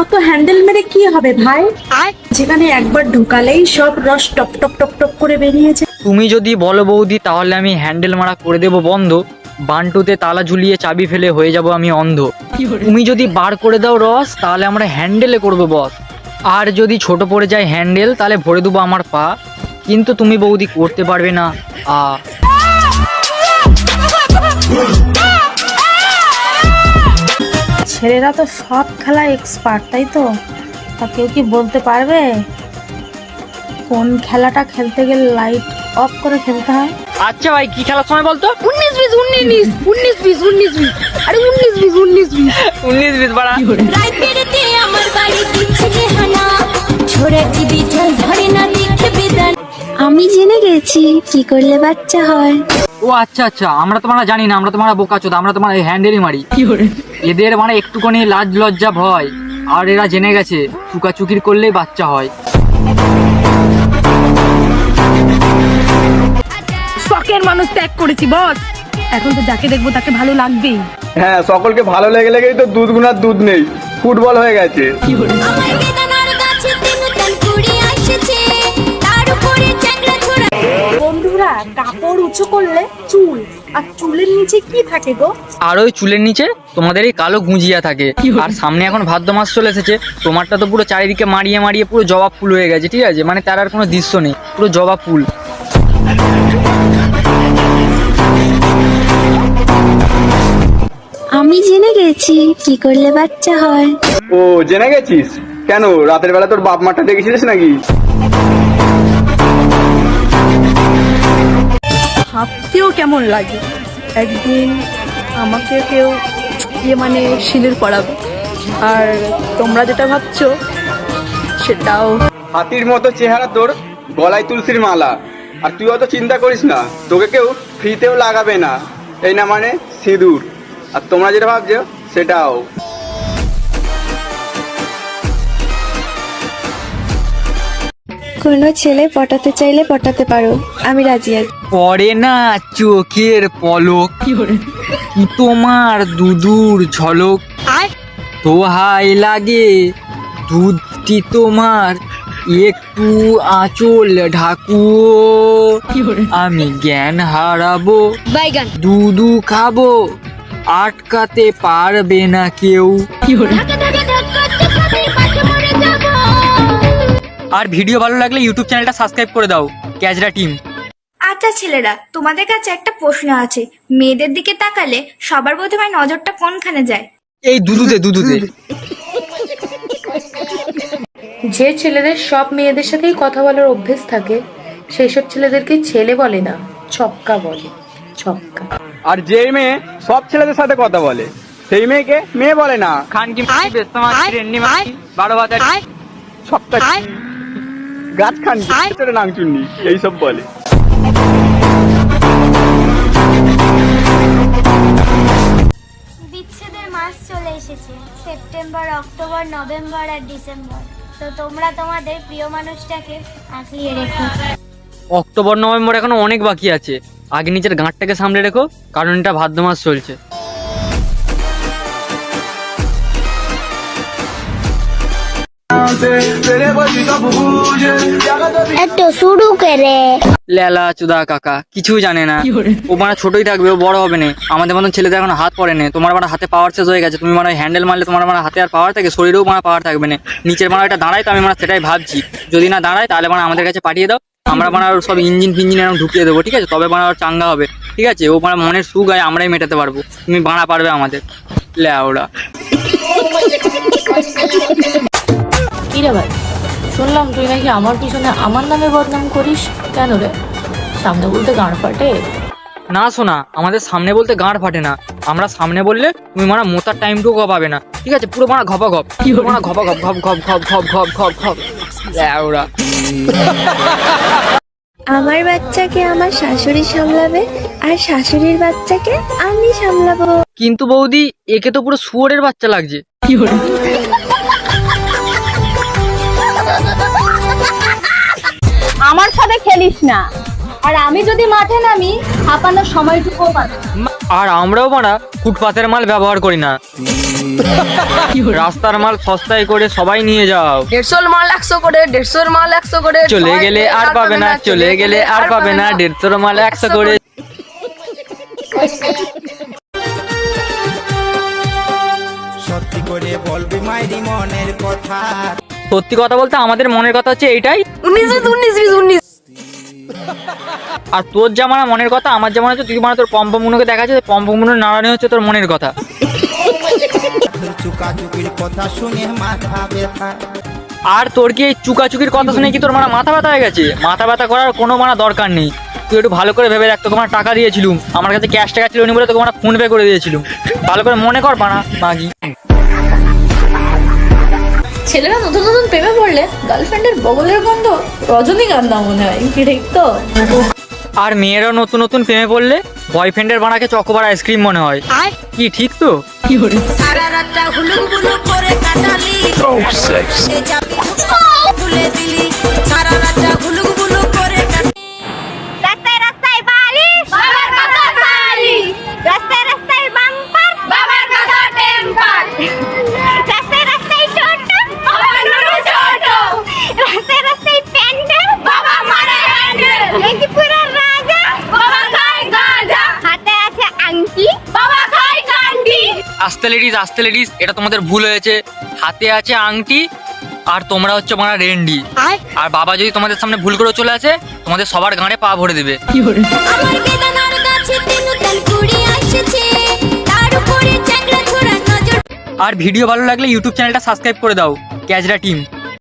অত হ্যান্ডেল মেরে কি হবে ভাই? যেখানে একবার ঢুকালেই সব রস টপ টপ টপ টপ করে বেরিয়েছে। তুমি যদি বলো বৌদি তাহলে আমি হ্যান্ডেল মারা করে দেব বন্ধ। বান্টুতে তালা ঝুলিয়ে চাবি ফেলে হয়ে যাব আমি অন্ধ। তুমি যদি বার করে দাও রস তাহলে আমরা হ্যান্ডেলে করব বস। আর যদি ছোট পড়ে যায় হ্যান্ডেল তাহলে ভরে দেবো আমার পা। কিন্তু তুমি বৌদি করতে পারবে না। আ ছেলেরা তো সব খেলা এক্সপার্ট তাই তো? তা কেউ কি বলতে পারবে? কোন খেলাটা খেলতে গেলে লাইট অফ করে খেলতে হয়? আচ্ছা ভাই কি খেলার সময় বলতো? উনিশ বিশ উনিশ উনিশ বিশ উনিশ বিশ। আরে উনিশ বিশ উনিশ বিশ। উনিশ বিশ বাড়া। রাইতেরতে আমার বাড়ি দিচ্ছে হানা। ছোড়া যদি জল ধরে না দেখে আমি জেনে গেছি কি করলে বাচ্চা হয়। ও আচ্ছা আচ্ছা আমরা তোমারা জানি না আমরা তোমারা বোকা চোদা আমরা তোমার হ্যান্ডেলই মারি। এদের মানে একটুখানি লাজ লজ্জা ভয় আর এরা জেনে গেছে চুকাচুকির করলেই বাচ্চা হয়। শখের মানুষ ত্যাগ করেছি বস। এখন তো যাকে দেখব তাকে ভালো লাগবেই। হ্যাঁ সকলকে ভালো লেগে লেগেই তো দুধ গুনার দুধ নেই ফুটবল হয়ে গেছে। কি কাপড় উঁচু করলে চুল। আর চুলের নিচে কি থাকে গো? আর ওই চুলের নিচে তোমাদের এই কালো গুঁজিয়া থাকে। আর সামনে এখন ভাদ্র মাস চলে এসেছে তোমারটা তো পুরো চারিদিকে মারিয়ে মারিয়ে পুরো জবা ফুল হয়ে গেছে ঠিক আছে? মানে তার আর কোনো দৃশ্য নেই পুরো জবা ফুল। আমি জেনে গেছি কি করলে বাচ্চা হয়। ও জেনে গেছিস? কেন? রাতের বেলা তোর বাপ মাটা দেখেছিলিস নাকি? ভাবতেও কেমন লাগে? একদিন আমাকে কেউ ইয়ে মানে শিলির পড়াবে। আর তোমরা যেটা ভাবছ, সেটাও। হাতির মতো চেহারা তোর গলায় তুলসীর মালা। আর তুই অত চিন্তা করিস না, তোকে কেউ ফ্রিতেও লাগাবে না। এই না মানে সিঁদুর। আর তোমরা যেটা ভাবছ, সেটাও। কোনো ছেলে পটাতে চাইলে পটাতে পারো। আমি রাজি আছি। পড়ে না চোখের পলক। কি তোমার দুদুর ঝলক? দোহাই লাগে। দুধটি তোমার একটু আঁচল ঢাকুও। আমি জ্ঞান হারাবো। দুদু খাব। আটকাতে পারবে না কেউ। আর ভিডিও ভালো লাগলে ইউটিউব চ্যানেলটা সাবস্ক্রাইব করে দাও। ক্যাজরা টিম। আচ্ছা ছেলেরা তোমাদের কাছে একটা প্রশ্ন আছে। মেয়েদের দিকে তাকালে সবার প্রথমে নজরটা কোনখানে যায়? এই দুধুতে দুধুতে যে ছেলেদের সব মেয়েদের সাথেই কথা বলার অভ্যেস থাকে সেই সব ছেলেদেরকে ছেলে বলে না ছক্কা বলে। ছক্কা। আর যেই মেয়ে সব ছেলেদের সাথে কথা বলে সেই মেয়েকে মেয়ে বলে না। খান কি বেস্তমা রেন্নি মাছি বারো বাজার সবটা গাছ খান নাংচুন্নি এইসব বলে। বিচ্ছেদের মাস চলে এসেছে সেপ্টেম্বর অক্টোবর নভেম্বর আর ডিসেম্বর। তো তোমরা তোমাদের প্রিয় মানুষটাকে আঁকড়িয়ে রেখো। অক্টোবর নভেম্বর এখনও অনেক বাকি আছে। আগে নিজের গাঁটটাকে সামলে রেখো কারণ এটা ভাদ্র মাস চলছে। করে। লেলা চুদা কাকা কিছু জানে না। ও মানে ছোটই থাকবে, ও বড় হবে না। আমাদের মতন ছেলেদের এখন হাত পড়ে না। তোমার মানে হাতে পাওয়ার শেষ হয়ে গেছে। তুমি মানে হ্যান্ডেল মারলে তোমার মানে হাতে আর পাওয়ার থাকে, শরীরেও মানে পাওয়ার থাকবে না। নিচের মানে এটা দাঁড়ায় তো আমি মানে সেটাই ভাবছি। যদি না দাঁড়ায়, তাহলে মানে আমাদের কাছে পাঠিয়ে দাও। আমরা মানে ওর সব ইঞ্জিন ফিঞ্জিন এরকম ঢুকিয়ে দেবো, ঠিক আছে? তবে মানে ওর চাঙ্গা হবে, ঠিক আছে? ও মানে মনের সুখ হয় আমরাই মেটাতে পারব। তুমি বাড়া পারবে আমাদের। ল্যাওড়া কিরে শুনলাম তুই নাকি আমার পিছনে আমার নামে বদনাম করিস? কেন রে? সামনে বলতে গাঁড় ফাটে? না শোনা আমাদের সামনে বলতে গাঁড় ফাটে না। আমরা সামনে বললে তুমি মানে মোতার টাইমটুকু পাবে না। ঠিক আছে পুরো মানে ঘপা ঘপ পুরো মানে ঘপা ঘপ ঘপ ঘপ ঘপ ঘপ ঘপ ঘপ ঘপ। ল্যাওড়া আমার বাচ্চাকে আমার শাশুড়ি সামলাবে আর শাশুড়ির বাচ্চাকে আমি সামলাবো। কিন্তু বৌদি একে তো পুরো শুয়োরের বাচ্চা লাগছে। আমার সাথে খেলিস না। আর আমি যদি মাঠে নামি হাঁপানোর সময়টুকুও পাবো। আর আমরাও মারা ফুটপাতের মাল ব্যবহার করি না। রাস্তার মাল সস্তায় করে সবাই নিয়ে যাও। দেড়শোর মাল একশো করে দেড়শোর মাল একশো করে। চলে গেলে আর পাবে না চলে গেলে আর পাবে না দেড়শোর মাল একশো করে। সত্যি করে বলবি মাইরি মনের কথা। সত্যি কথা বলতে আমাদের মনের কথা হচ্ছে এইটাই। উনিশ উনিশ উনিশ আর তোর যা মানা মনের কথা আমার যেমন হচ্ছে তুই মানে তোর পম্পমুনোকে দেখা যাচ্ছে পম্পমুনোর নাড়ানি হচ্ছে তোর মনের কথা। কথা শুনে মাথা ব্যথা। আর তোর কি এই চুকাচুকির কথা শুনে কি তোর মানে মাথা ব্যথা হয়ে গেছে? মাথা ব্যথা করার কোনো মানে দরকার নেই। তুই একটু ভালো করে ভেবে দেখ তোকে মানে টাকা দিয়েছিলুম। আমার কাছে ক্যাশ টাকা ছিল নি বলে তোকে মানে ফোন পে করে দিয়েছিলুম। ভালো করে মনে কর বানা মাগি ছেলেরা নতুন নতুন প্রেমে পড়লে গার্লফ্রেন্ডের বগলের গন্ধ রজনীগন্ধা মনে হয়। কি ঠিক তো? আর মেয়েরাও নতুন নতুন প্রেমে পড়লে বয়ফ্রেন্ডের বানাকে চকোবার আইসক্রিম মনে হয়। কি ঠিক তো? সারা রাতটা হুলুম বুলুক করে কাটালি। দিলি। সারা রাতটা আস্তে লেডিস আস্তে লেডিস এটা তোমাদের ভুল হয়েছে। হাতে আছে আংটি আর তোমরা হচ্ছে মানে রেন্ডি। আর? বাবা যদি তোমাদের সামনে ভুল করে চলে আসে তোমাদের সবার গাঁড়ে পা ভরে দেবে। আমার বেদানার গাছে তিন তাল কুড়ি আসছে। তার উপরে চ্যাংড়া ছোড়া নজর আর ভিডিও ভালো লাগলে ইউটিউব চ্যানেলটা সাবস্ক্রাইব করে দাও। ক্যাজরা টিম